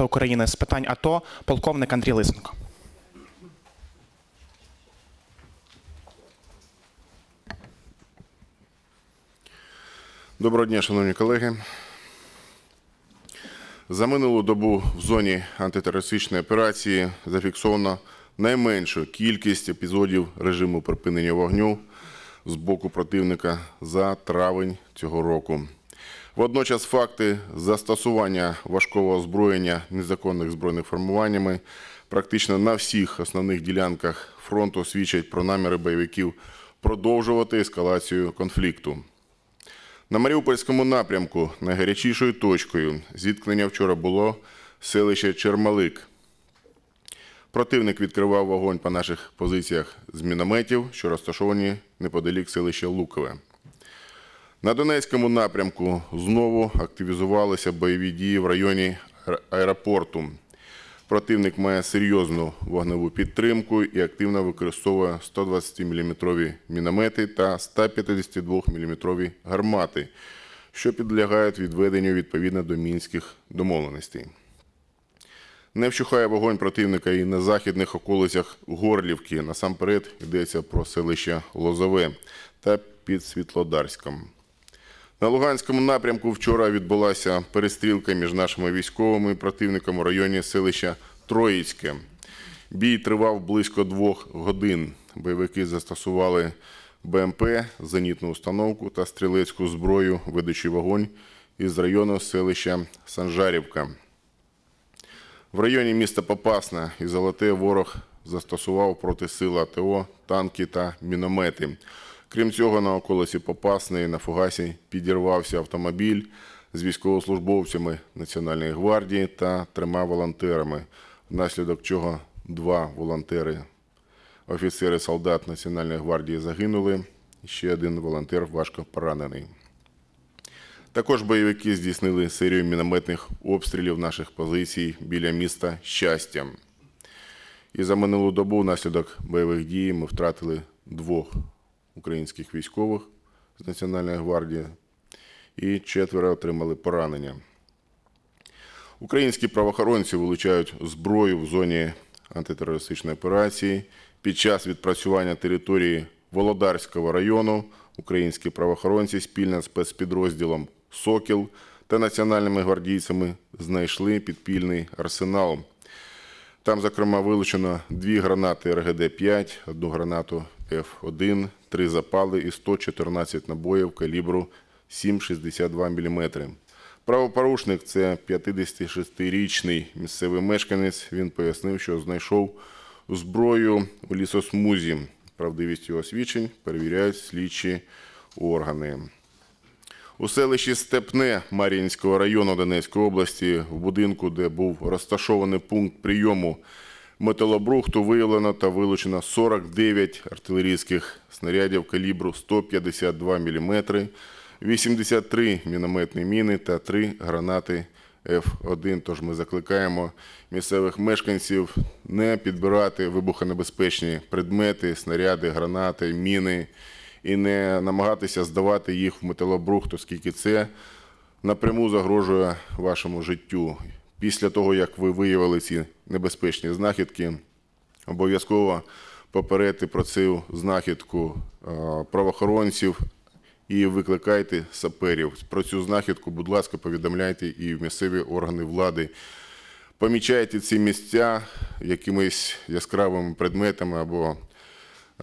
та України з питань АТО, полковник Андрій Лисенко. Доброго дня, шановні колеги. За минулу добу в зоні антитерористичної операції зафіксовано найменшу кількість епізодів режиму припинення вогню з боку противника за травень цього року. Водночас факти застосування важкого озброєння незаконних збройних формуваннями практично на всіх основних ділянках фронту свідчать про наміри бойовиків продовжувати ескалацію конфлікту. На Маріупольському напрямку найгарячішою точкою зіткнення вчора було селище Чермалик. Противник відкривав вогонь по наших позиціях з мінометів, що розташовані неподалік селища Лукове. На Донецькому напрямку знову активізувалися бойові дії в районі аеропорту. Противник має серйозну вогневу підтримку і активно використовує 120-мм міномети та 152-мм гармати, що підлягають відведенню відповідно до мінських домовленостей. Не вщухає вогонь противника і на західних околицях Горлівки. Насамперед йдеться про селище Лозове та під Світлодарськом. На Луганському напрямку вчора відбулася перестрілка між нашими військовими і противником у районі селища Троїцьке. Бій тривав близько двох годин. Бойовики застосували БМП, зенітну установку та стрілецьку зброю, ведучи вогонь із району селища Санжарівка. В районі міста Попасна і Золоте ворог застосував проти сил АТО танки та міномети. Крім цього, на околиці Попасної на Фугасі підірвався автомобіль з військовослужбовцями Національної гвардії та трьома волонтерами, внаслідок чого два волонтери, офіцери солдат Національної гвардії загинули, ще один волонтер важко поранений. Також бойовики здійснили серію мінометних обстрілів наших позицій біля міста Щастя. І за минулу добу внаслідок бойових дій ми втратили двох українських військових з Національної гвардії і четверо отримали поранення. Українські правоохоронці вилучають зброю в зоні антитерористичної операції. Під час відпрацювання території Володарського району українські правоохоронці спільно з спецпідрозділом Сокіл та національними гвардійцями знайшли підпільний арсенал. Там, зокрема, вилучено дві гранати РГД-5, одну гранату Ф1, три запали і 114 набоїв калібру 7,62 мм. Правопорушник це 56-річний місцевий мешканець. Він пояснив, що знайшов зброю у лісосмузі. Правдивість його свідчень перевіряють слідчі органи. У селищі Степне Мар'їнського району Донецької області, в будинку, де був розташований пункт прийому металобрухту, виявлено та вилучено 49 артилерійських снарядів калібру 152 мм, 83 мінометні міни та 3 гранати F1. Тож ми закликаємо місцевих мешканців не підбирати вибухонебезпечні предмети, снаряди, гранати, міни і не намагатися здавати їх в металобрухт, оскільки це напряму загрожує вашому життю. Після того, як ви виявили ці небезпечні знахідки, обов'язково попередьте про цю знахідку е, правоохоронців і викликайте саперів. Про цю знахідку, будь ласка, повідомляйте і в місцеві органи влади. Помічайте ці місця якимись яскравими предметами або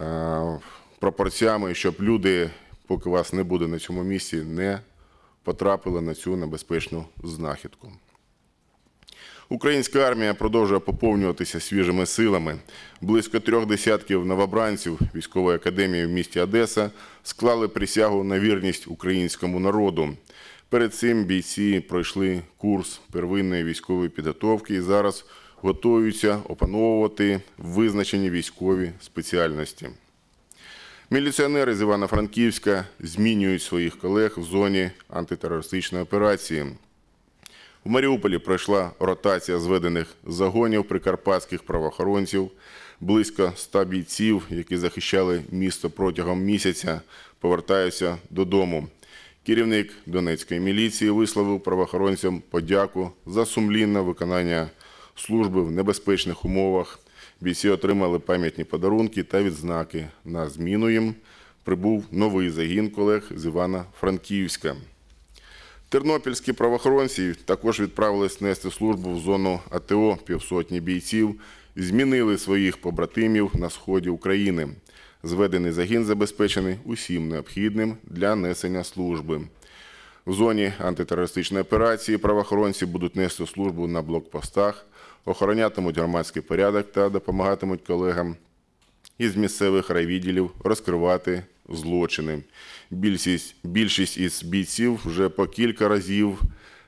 е, пропорціями, щоб люди, поки вас не буде на цьому місці, не потрапили на цю небезпечну знахідку. Українська армія продовжує поповнюватися свіжими силами. Близько трьох десятків новобранців військової академії в місті Одеса склали присягу на вірність українському народу. Перед цим бійці пройшли курс первинної військової підготовки і зараз готуються опановувати визначені військові спеціальності. Міліціонери з Івано-Франківська змінюють своїх колег в зоні антитерористичної операції. В Маріуполі пройшла ротація зведених загонів прикарпатських правоохоронців. Близько 100 бійців, які захищали місто протягом місяця, повертаються додому. Керівник Донецької міліції висловив правоохоронцям подяку за сумлінне виконання служби в небезпечних умовах. Бійці отримали пам'ятні подарунки та відзнаки. На зміну їм прибув новий загін колег з Івана-Франківська. Тернопільські правоохоронці також відправились нести службу в зону АТО. Півсотні бійців змінили своїх побратимів на сході України. Зведений загін забезпечений усім необхідним для несення служби. В зоні антитерористичної операції правоохоронці будуть нести службу на блокпостах, охоронятимуть громадський порядок та допомагатимуть колегам із місцевих райвідділів розкривати злочини. Більшість, більшість із бійців вже по кілька разів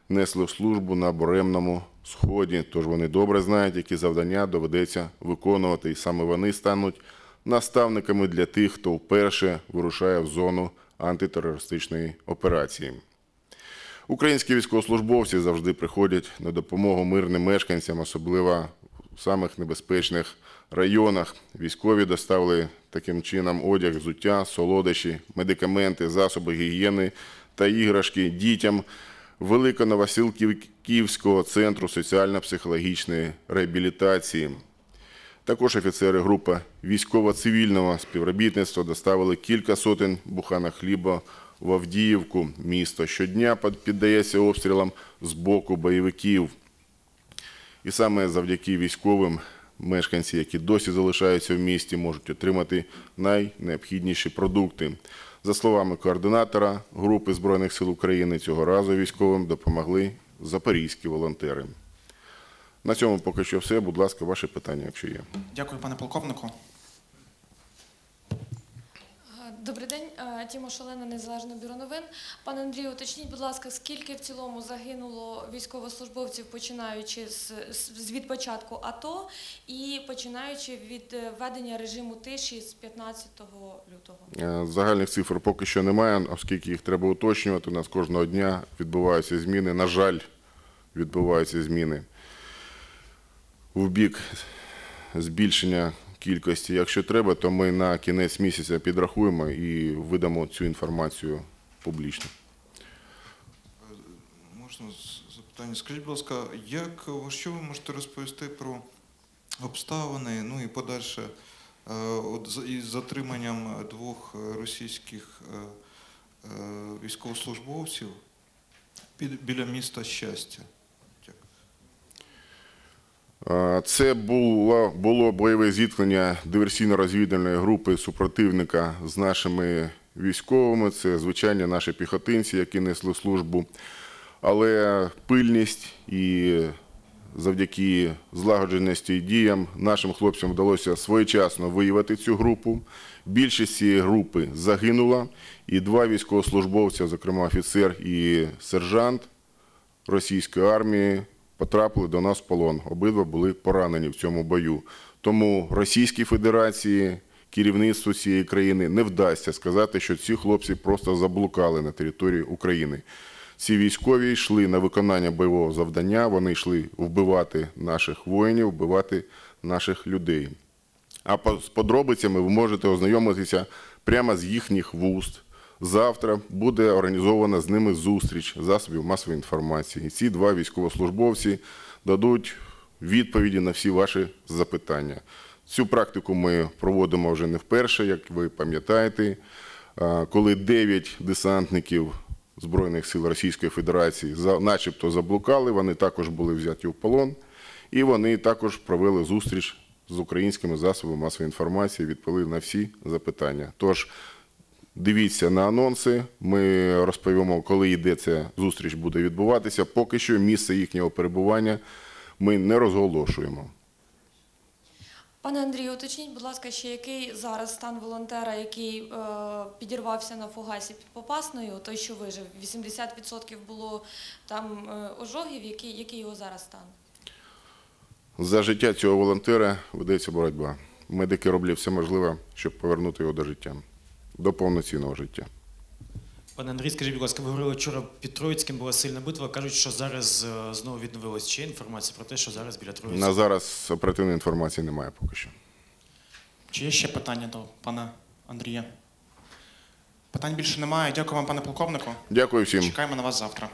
несли службу на буремному сході, тож вони добре знають, які завдання доведеться виконувати, і саме вони стануть наставниками для тих, хто вперше вирушає в зону антитерористичної операції. Українські військовослужбовці завжди приходять на допомогу мирним мешканцям, особливо в самих небезпечних районах. Військові доставили таким чином одяг, взуття, солодощі, медикаменти, засоби гігієни та іграшки дітям Великоновосилківського центру соціально-психологічної реабілітації. Також офіцери групи військово-цивільного співробітництва доставили кілька сотень буханок хліба в Авдіївку. Місто щодня піддається обстрілам з боку бойовиків. І саме завдяки військовим мешканці, які досі залишаються в місті, можуть отримати найнеобхідніші продукти. За словами координатора групи Збройних сил України, цього разу військовим допомогли запорізькі волонтери. На цьому поки що все. Будь ласка, ваші питання, якщо є. Дякую, пане полковнику. Добрий день, Е, Тіма Шалена, Незалежне бюро новин. Пане Андрію, уточніть, будь ласка, скільки в цілому загинуло військовослужбовців, починаючи з, від початку АТО і починаючи від е, введення режиму тиші з 15 лютого? Е, Загальних цифр поки що немає, оскільки їх треба уточнювати. У нас кожного дня відбуваються зміни. На жаль, відбуваються зміни в бік збільшення кількості. Якщо треба, то ми на кінець місяця підрахуємо і видамо цю інформацію публічно. Можна запитання? Скажіть, будь ласка, як що ви можете розповісти про обставини, ну і подальше е, от із затриманням двох російських е, е, військовослужбовців біля міста щастя? Е, Це було, було бойове зіткнення диверсійно-розвідувальної групи супротивника з нашими військовими. Це звичайні наші піхотинці, які несли службу. Але пильність і завдяки злагодженості і діям нашим хлопцям вдалося своєчасно виявити цю групу. Більшість цієї групи загинула, і два військовослужбовця, зокрема офіцер і сержант, російської армії потрапили до нас в полон. Обидва були поранені в цьому бою. Тому Російській Федерації, керівництву цієї країни не вдасться сказати, що ці хлопці просто заблукали на території України. Ці військові йшли на виконання бойового завдання, вони йшли вбивати наших воїнів, вбивати наших людей. А з подробицями ви можете ознайомитися прямо з їхніх вуст. Завтра буде організована з ними зустріч засобів масової інформації. Ці два військовослужбовці дадуть відповіді на всі ваші запитання. Цю практику ми проводимо вже не вперше, як ви пам'ятаєте, коли 9 десантників Збройних сил Російської Федерації начебто заблукали, вони також були взяті в полон, і вони також провели зустріч з українськими засобами масової інформації, відповіли на всі запитання. Тож дивіться на анонси. Ми розповімо, коли йде ця зустріч буде відбуватися. Поки що місце їхнього перебування ми не розголошуємо. Пане Андрію, уточніть, будь ласка, ще який зараз стан волонтера, який е, підірвався на фугасі під Попасною, той, що вижив? 80% було там е, ожогів, який, який його зараз стан? За життя цього волонтера ведеться боротьба. Медики роблять все можливе, щоб повернути його до життя, до повноцінного життя. Пане Андрій, скажіть, будь ласка, ви говорили вчора під Троїцьким була сильна битва. Кажуть, що зараз е, знову відновилась. Чи інформація про те, що зараз біля Троїцького? На зараз оперативної інформації немає поки що. Чи є ще питання до пана Андрія? Питань більше немає. Дякую вам, пане полковнику. Дякую всім. Чекаємо на вас завтра.